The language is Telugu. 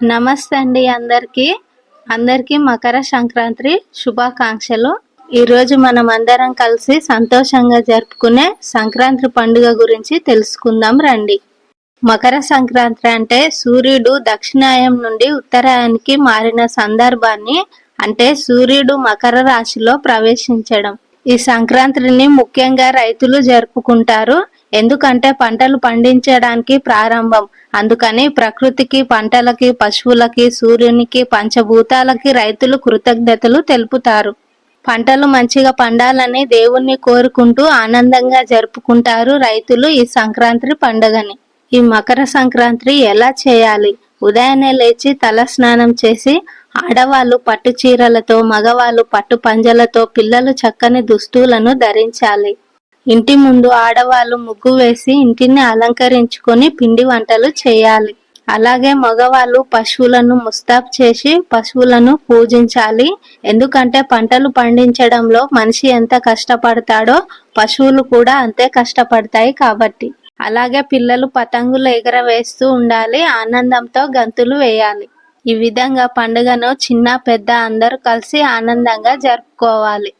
నమస్తే అండి అందరికి. అందరికి మకర సంక్రాంతి శుభాకాంక్షలు. ఈరోజు మనం అందరం కలిసి సంతోషంగా జరుపుకునే సంక్రాంతి పండుగ గురించి తెలుసుకుందాం రండి. మకర సంక్రాంతి అంటే సూర్యుడు దక్షిణాయం నుండి ఉత్తరాయానికి మారిన సందర్భాన్ని అంటే సూర్యుడు మకర రాశిలో ప్రవేశించడం. ఈ సంక్రాంతిని ముఖ్యంగా రైతులు జరుపుకుంటారు. ఎందుకంటే పంటలు పండించడానికి ప్రారంభం. అందుకని ప్రకృతికి పంటలకి పశువులకి సూర్యునికి పంచభూతాలకి రైతులు కృతజ్ఞతలు తెలుపుతారు. పంటలు మంచిగా పండాలని దేవుణ్ణి కోరుకుంటూ ఆనందంగా జరుపుకుంటారు రైతులు ఈ సంక్రాంతి పండుగని. ఈ మకర సంక్రాంతి ఎలా చేయాలి? ఉదయాన్నే లేచి తల స్నానం చేసి ఆడవాళ్ళు పట్టు చీరలతో మగవాళ్ళు పట్టు పంజలతో పిల్లలు చక్కని దుస్తులను ధరించాలి. ఇంటి ముందు ఆడవాళ్ళు ముగ్గు వేసి ఇంటిని అలంకరించుకొని పిండి వంటలు చేయాలి. అలాగే మగవాళ్ళు పశువులను ముస్తాబ్ చేసి పశువులను పూజించాలి. ఎందుకంటే పంటలు పండించడంలో మనిషి ఎంత కష్టపడతాడో పశువులు కూడా అంతే కష్టపడతాయి కాబట్టి. అలాగే పిల్లలు పతంగులు ఎగరవేస్తూ ఉండాలి ఆనందంతో గంతులు వేయాలి. ఈ విధంగా పండుగను చిన్న పెద్ద అందరూ కలిసి ఆనందంగా జరుపుకోవాలి.